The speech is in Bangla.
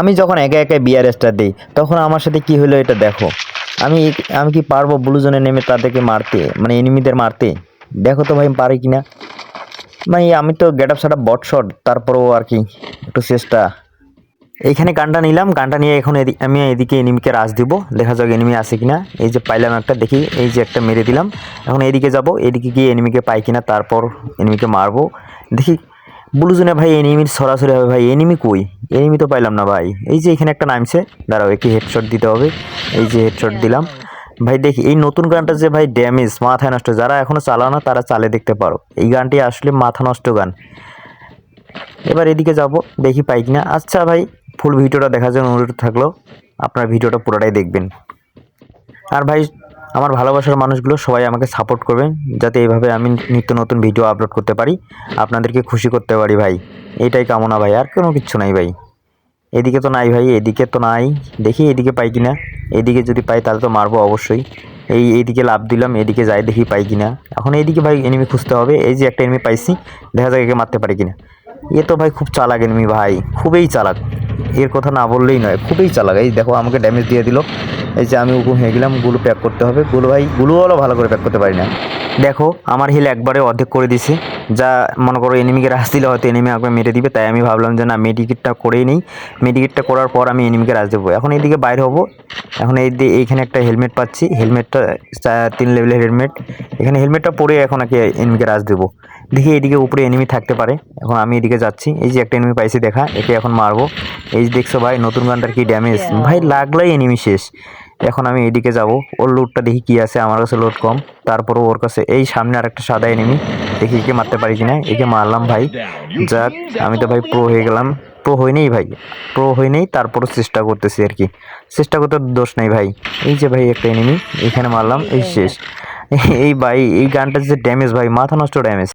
আমি যখন একা একা বিয়ার স্টার দিই, তখন আমার সাথে কি হলো এটা দেখো। আমি আমি কি পারব ব্লু জোনে নেমে তাদেরকে মারতে? মানে এনিমিদের মারতে? দেখো তো ভাই পারি কি না ভাই আমি তো গেট আপ সেট বট শট তারপরেও আর কি, একটু চেষ্টা। এইখানে গানটা নিলাম, গানটা নিয়ে এখন আমি এদিকে এনিমিকে রাজ দিব, দেখা যাক এনিমি আছে কিনা। এই যে পাইলাম একটা, দেখি, এই যে একটা মেরে দিলাম। এখন এদিকে যাব, এদিকে গিয়ে এনিমিকে পাই কিনা, তারপর এনিমিকে মারবো। দেখি ব্লুজনে ভাই এনিমির সরাসরি হবে ভাই এনিমি কই? এনিমি তো পাইলাম না ভাই। এই যে এখানে একটা নামছে দাঁড়াও একে হেডশট দিতে হবে। এই যে হেডশট দিলাম। ভাই দেখি এই নতুন গানটা যে ভাই ড্যামেজ মাথায় নষ্ট যারা এখনও চালাও না তারা চালে দেখতে পারো। এই গানটি আসলে মাথা নষ্ট গান। এবার এদিকে যাব দেখি পাই কিনা। আচ্ছা ভাই ফুল ভিডিওটা দেখার জন্য অনুরোধ থাকল আপনার ভিডিওটা পুরোটাই দেখবেন। আর ভাই আমার ভালোবাসার মানুষগুলো সবাই আমাকে সাপোর্ট করবেন যাতে এইভাবে আমি নিত্য নতুন ভিডিও আপলোড করতে পারি আপনাদেরকে খুশি করতে পারি ভাই। এটাই কামনা ভাই আর কোনো কিচ্ছু নাই ভাই। এদিকে তো নাই ভাই, এদিকে তো নাই। দেখি এদিকে পাই কিনা। এদিকে যদি পাই তাহলে তো মারবো অবশ্যই। এই এইদিকে লাভ দিলাম, এদিকে যাই দেখি পাই কিনা। এখন এইদিকে ভাই এনিমি খুঁজতে হবে। এই যে একটা এনিমি পাইছি, দেখা যাক একে মারতে পারি কিনা। এ তো ভাই খুব চালাক এনিমি ভাই, খুবই চালাক। এর কথা না বললেই নয়, খুবই চালাক। এই দেখো আমাকে ড্যামেজ দিয়ে দিল। এই যে আমি উকুম হয়ে গেলাম, গুলো প্যাক করতে হবে। গুলো ভাই গুলোওয়ালা ভালো করে প্যাক করতে পারি না। দেখো, আমার হিল একবারে অর্ধেক করে দিছে। যা মনে করো এনিমিকে রাস দিলে হয়তো এনিমি একবার মেরে দিবে তাই আমি ভাবলাম যে না মেডিকেটটা করেই নেই। মেডিকেটটা করার পর আমি এনিমিকে রাস দেবো। এখন এইদিকে বাইরে হব। এখন এই এইখানে একটা হেলমেট পাচ্ছি। হেলমেটটা চা- তিন লেভেলের হেলমেট এখানে হেলমেটটা পরে এখন আগে এনিমিকে রাস দেবো। দেখি এইদিকে উপরে এনিমি থাকতে পারে। এখন আমি এদিকে যাচ্ছি। এই যে একটা এনিমি পাইছি দেখা একে এখন মারবো। এই যে দেখছ ভাই নতুন গানটার কি ড্যামেজ ভাই লাগলাই এনিমি শেষ। এখন আমি এদিকে যাব। ওর লুটটা দেখি কি আছে আমার কাছে লোড কম। তারপরও ওর কাছে এই সামনে আরেকটা সাদা এনিমি দেখি একে মারতে পারি কিনা। একে মারলাম ভাই। যাক, আমি তো ভাই প্রো হয়ে গেলাম। প্রো হই নেই ভাই। প্রো হই নেই, তারপরও চেষ্টা করতেছি আর কি। চেষ্টা করতে দোষ নেই ভাই। এই যে ভাই একটা এনিমি এখানে মারলাম, এই শেষ। এই ভাই, এই গানটা যে ড্যামেজ ভাই, মাথা নষ্ট ড্যামেজ